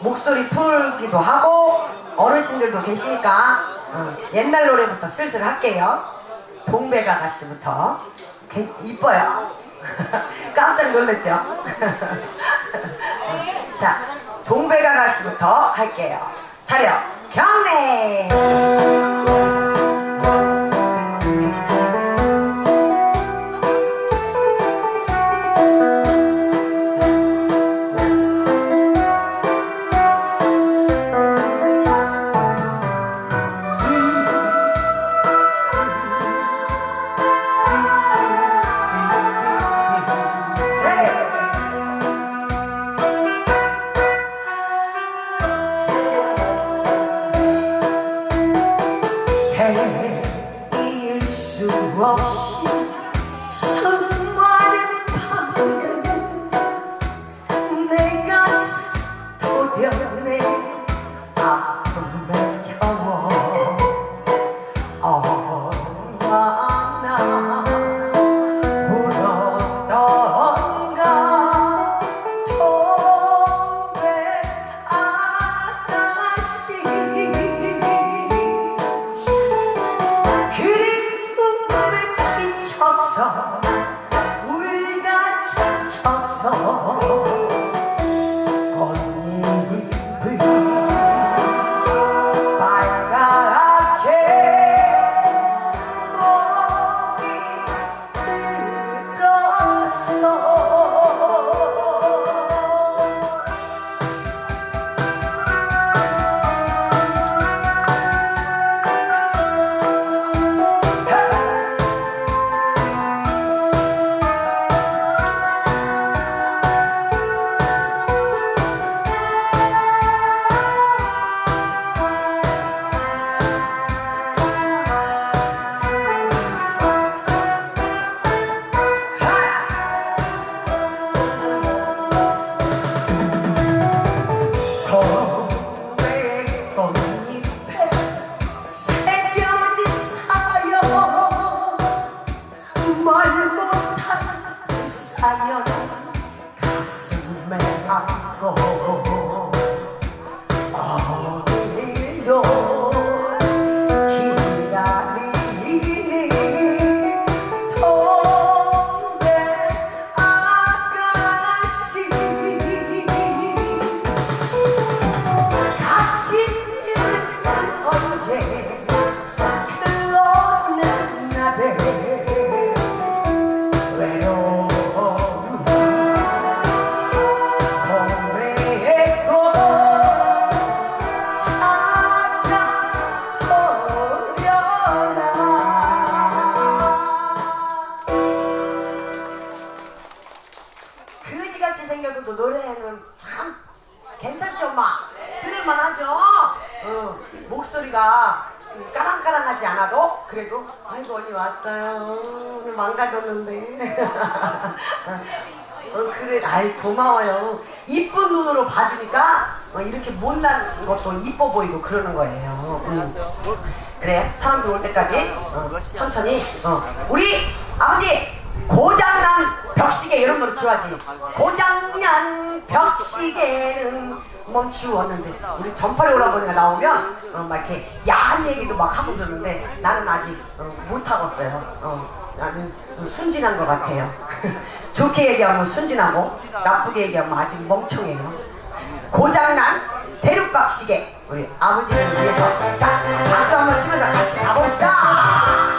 목소리 풀기도 하고 어르신들도 계시니까 어, 옛날 노래부터 슬슬 할게요. 동백 아가씨부터 괜- 이뻐요. 깜짝 놀랐죠? 자, 동백 아가씨부터 할게요. 차려 경례. 수 그래 사람들 올 때까지. 어, 천천히. 어. 우리 아버지 고장난 벽시계 이런 거 좋아하지. 고장난 벽시계는 멈추었는데 우리 전파리 오라버니가 나오면 어, 막 이렇게 야한 얘기도 막 하고 그러는데 나는 아직 어, 못하겠어요. 어, 나는 좀 순진한 것 같아요. 좋게 얘기하면 순진하고 나쁘게 얘기하면 아직 멍청해요. 고장난 대륙박시계 우리 아버지를 위해서 자 박수 한번 치면서 같이 가봅시다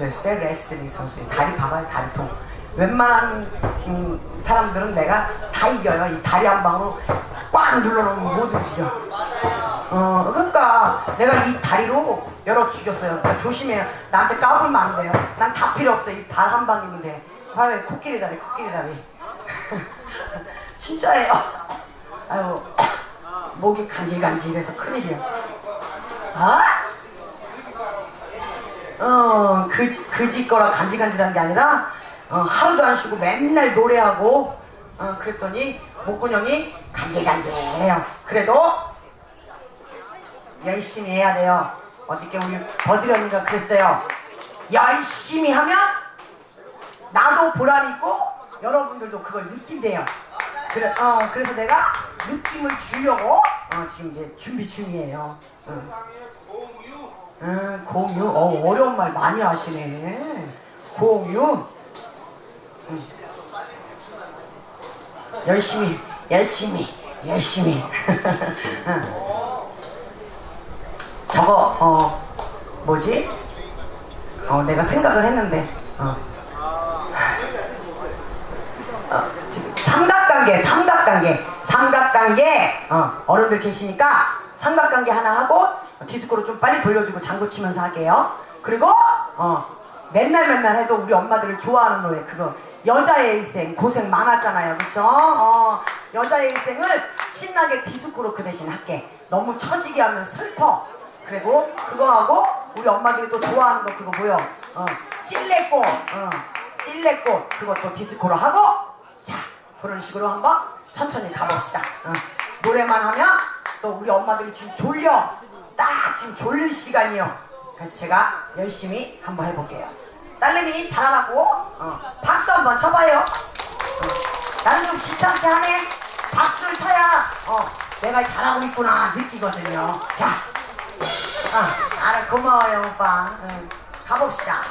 선수였어요. 레슬링 선수. 다리 봐봐요, 다리통. 웬만한 음, 사람들은 내가 다 이겨요. 이 다리 한 방으로 꽉 눌러놓으면 못 움직여. 어, 그러니까 내가 이 다리로 열어 죽였어요. 그러니까 조심해요. 나한테 까불면 안 돼요. 난 다 필요 없어. 이 발 한 방이면 돼. 봐봐요, 코끼리 다리, 코끼리 다리. 진짜예요. 아유, 목이 간질간질해서 큰일이야. 아? 어, 그지, 그지 거라 간질간질한 게 아니라, 어, 하루도 안 쉬고 맨날 노래하고, 어, 그랬더니, 목구녕이 간질간질해요. 그래도, 열심히 해야 돼요. 어저께 우리 버들이 언니가 그랬어요. 열심히 하면, 나도 보람 있고, 여러분들도 그걸 느낀대요. 그래, 어, 그래서 내가 느낌을 주려고, 어, 지금 이제 준비 중이에요. 응. 응, 공유. 어, 어려운 말 많이 하시네. 공유. 응. 열심히, 열심히, 열심히. 응. 저거, 어, 뭐지? 어, 내가 생각을 했는데, 어. 어, 지금 삼각관계, 삼각관계, 삼각관계, 어, 어른들 계시니까 삼각관계 하나 하고 디스코로 좀 빨리 돌려주고 장구 치면서 할게요. 그리고 어, 맨날 맨날 해도 우리 엄마들을 좋아하는 노래 그거 여자의 일생 고생 많았잖아요. 그쵸? 어, 여자의 일생을 신나게 디스코로 그 대신 할게. 너무 처지게 하면 슬퍼. 그리고 그거하고 우리 엄마들이 또 좋아하는 거 그거 뭐요? 어, 찔레꽃. 어, 찔레꽃. 그것도 디스코로 하고 자 그런 식으로 한번 천천히 가봅시다. 어, 노래만 하면 또 우리 엄마들이 지금 졸려. 딱 지금 졸릴 시간이요. 그래서 제가 열심히 한번 해볼게요. 딸내미 잘하라고 어, 박수 한번 쳐봐요. 어, 나는 좀 귀찮게 하네. 박수를 쳐야 어, 내가 잘하고 있구나 느끼거든요. 자, 아, 알아 고마워요 오빠. 응, 가봅시다.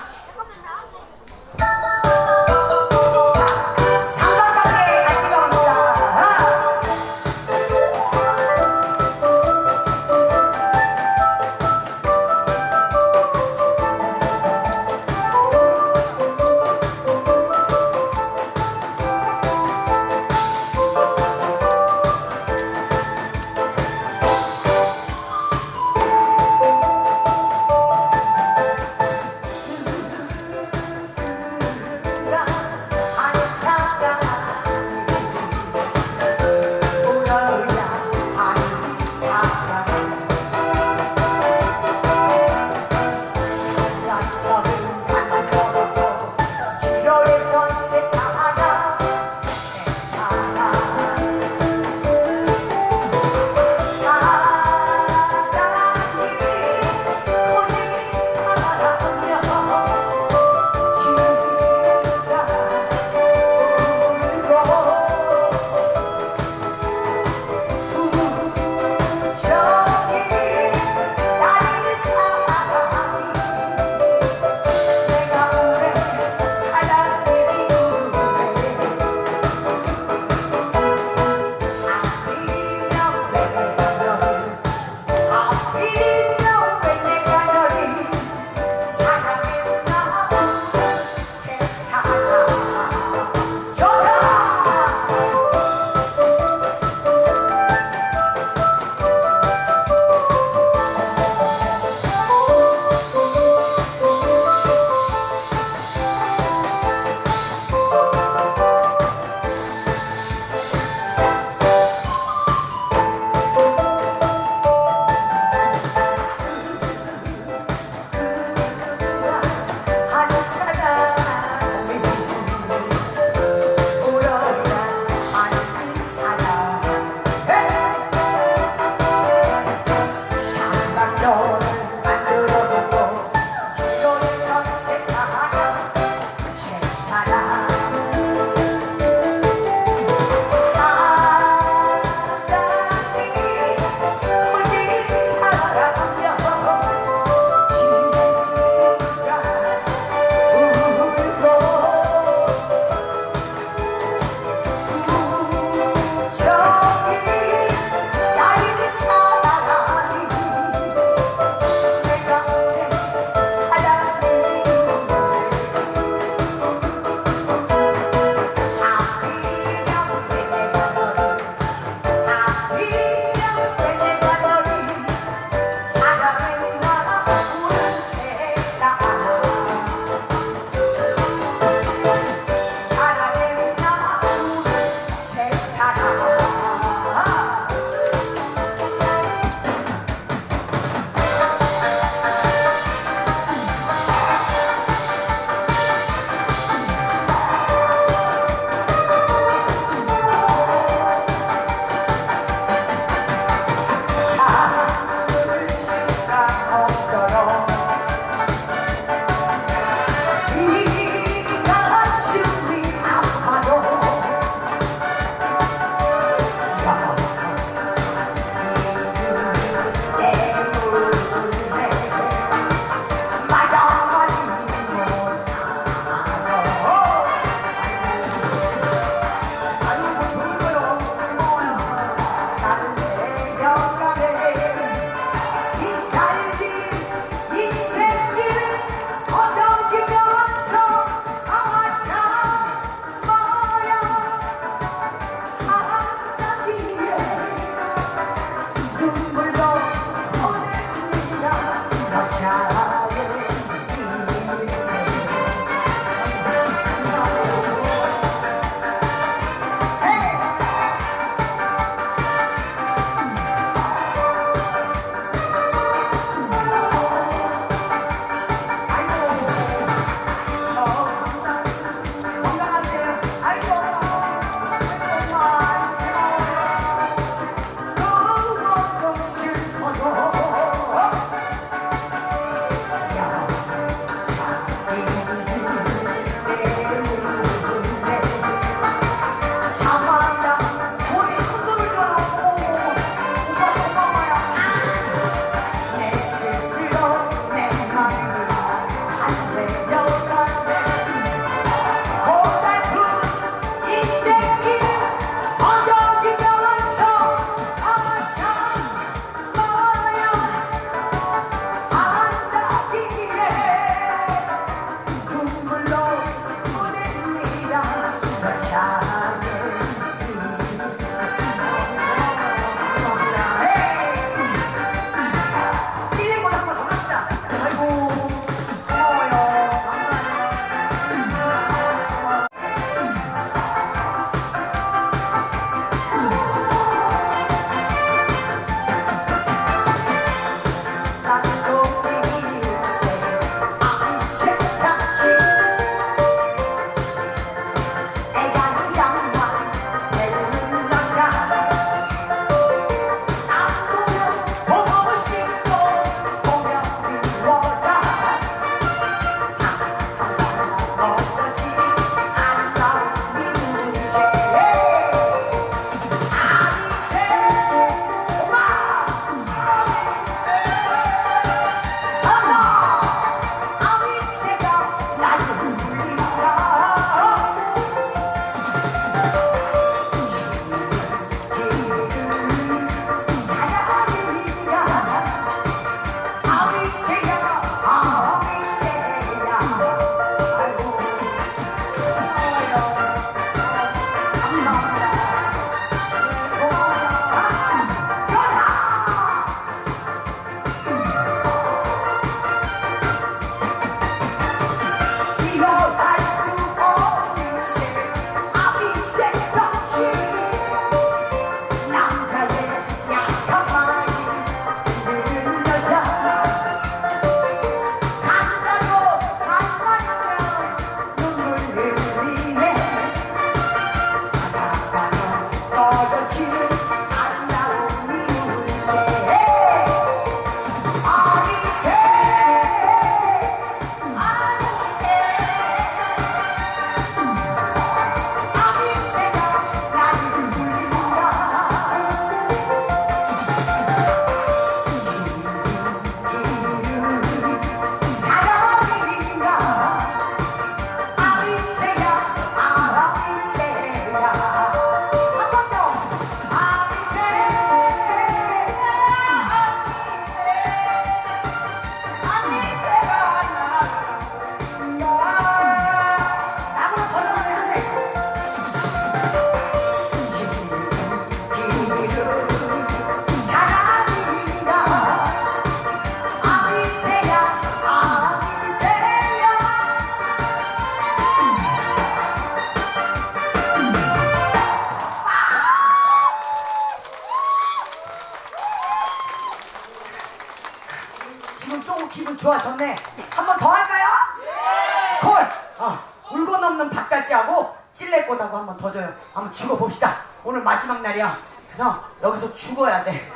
마지막 날이야. 그래서 여기서 죽어야 돼.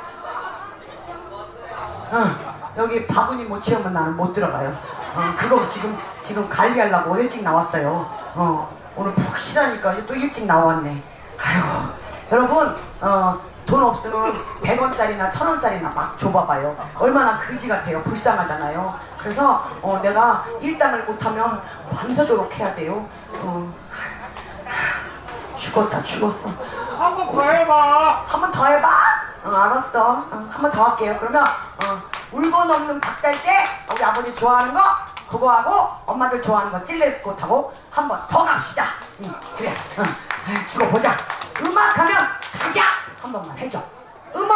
어, 여기 바구니 못 채우면 나는 못 들어가요. 어, 그거 지금 지금 관리하려고 일찍 나왔어요. 어, 오늘 푹 쉬라니까 또 일찍 나왔네. 아이고, 여러분, 어, 돈 없으면 100원짜리나 1000원짜리나 막 줘봐봐요. 얼마나 그지 같아요. 불쌍하잖아요. 그래서 어, 내가 일당을 못하면 밤새도록 해야 돼요. 어, 죽었다, 죽었어. 한 번 더 해봐. 한 번 더 해봐. 어, 알았어. 어, 한 번 더 할게요. 그러면 어, 울고 넘는 박달재 우리 아버지 좋아하는 거 그거 하고 엄마들 좋아하는 거 찔레꽃 하고 한 번 더 갑시다. 응, 그래. 어, 아이, 죽어보자. 음악 하면 가자. 한 번만 해줘. 음악